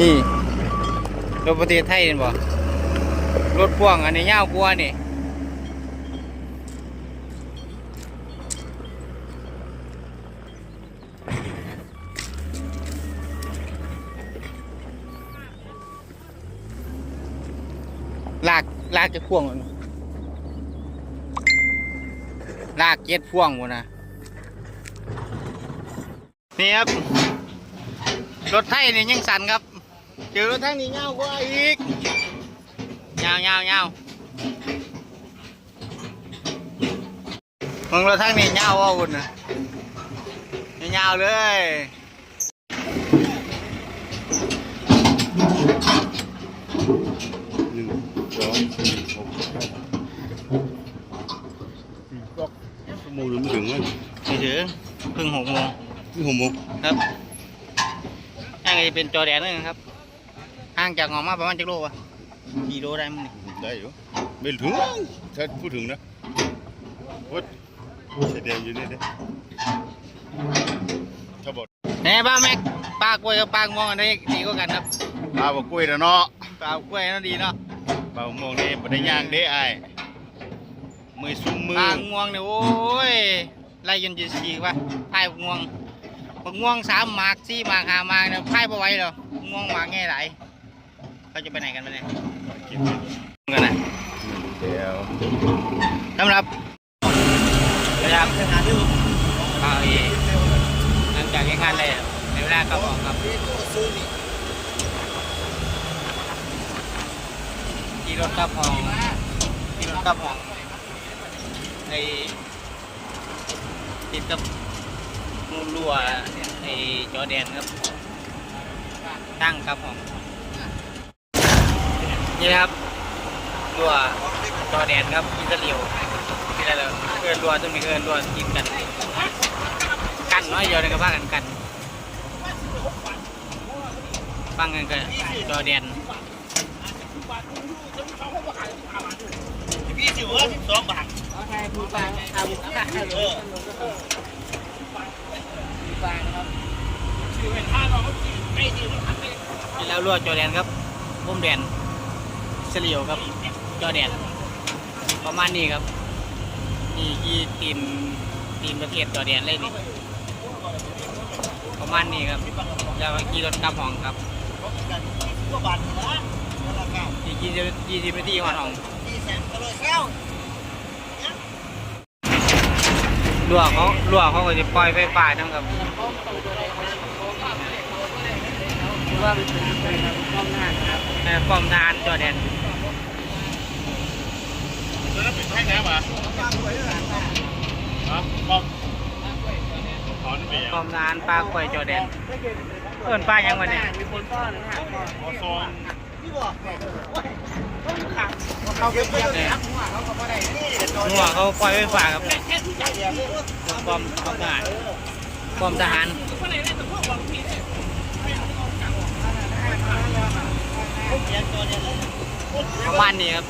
นี่รถประเทศไทยเห็นบ่รถพ่วงอันนี้ยาวกว่านี่ลากลากจะพ่วงลากเจ็ดพ่วงหมดนะนี่ครับ รถไทยนี่ยังสั่นครับ เจอรถทั้งนี้เงากว่าอีกเงาเงาเงามึงรถทั้งนี้เงาว่าอุ่นนะเงาเลยหนึ่งสองสี่หกก็ชั่วโมงนึงไม่ถึงมั้งไม่ถึงเพิ่งหกโมงนี่หกโมงครับย่างจะเป็นจอแดนนึงครับ ห่างจากหอมาประมาณจักโลวะกี่โลได้มั้งนี่ได้อยู่ไม่ถึงถ้าพูดถึงนะวัดเสดงอยู่นี่เด้ถ้าบอกแหน่บ้าแม็กปลากล้วยกับปลามองอันนี้ดีกว่ากันครับปลาบอกกล้วยแล้วเนาะปลากล้วยนั่นดีเนาะปลาโมงนี่บ่ได้ย่างเด้ไอ้ายมือซุ่มมืปอลาง่วงเนี่ยโอ้ยไล่ยนต์จะสีวะพายบักง่วงบักง่วงสามหมากสี่หมากห้าหมากเนี่ยพายไปไหวหรอง่วงหมากแง่ไหลาย เขาจะไปไหนกันไปเนี่ยกินไปกันนะเดี๋ยวสำหรับนะครับเอาอีกหลังจากงานเลยในเวลากลับออกครับที่รถกลับห้องที่รถกลับห้องในติดกับมูลรั่วไอ้จอแดนครับ ตั้งกลับห้อง นี่นะครับรั่วจอแดนครับอิสราเอลที่อะไรเกินรั่วต้องมีเกินรั่วกินกัน กันน้อยเดียวเลยก็พากันกันฟังกันก็จอแดนพี่สิว่าสิบสองบาทแล้วรั่วจอแดนครับพุ่มแดน เฉลียวครับจอแดนประมาณนี้ครับ นี่กี่ทีมทีมประเทศจอแดนเลยนี่ประมาณนี้ครับแล้วก็กี่รถกลับห้องครับกว่าบาทนะอีกกี่ยี่สิบนาทีหัวห้องสี่แสนก็เลยเก้ารั่วเขารั่วเขาก็จะปล่อยไฟฟ้าทั้งครับว่าเป็นป้อมทหารครับป้อมทหารจอแดน แล้วนั่นเป็นแท่งน้ำอะฮะป้อมถอนไปยังป้อมทหารปลากล้วยจอแดนเอิ้นปลายังวะเนี่ยมีคนป้อนนะฮะพอซอนพี่บอกเขาเก็บเงินเลยครับเขาก็ไม่ได้นี่เดี๋ยวโดนหัวเขาปล่อยไฟฟ้าครับแค่ที่จ่ายเดียวเลยป้อมป้อมทหารป้อมทหารประมาณนี้ครับ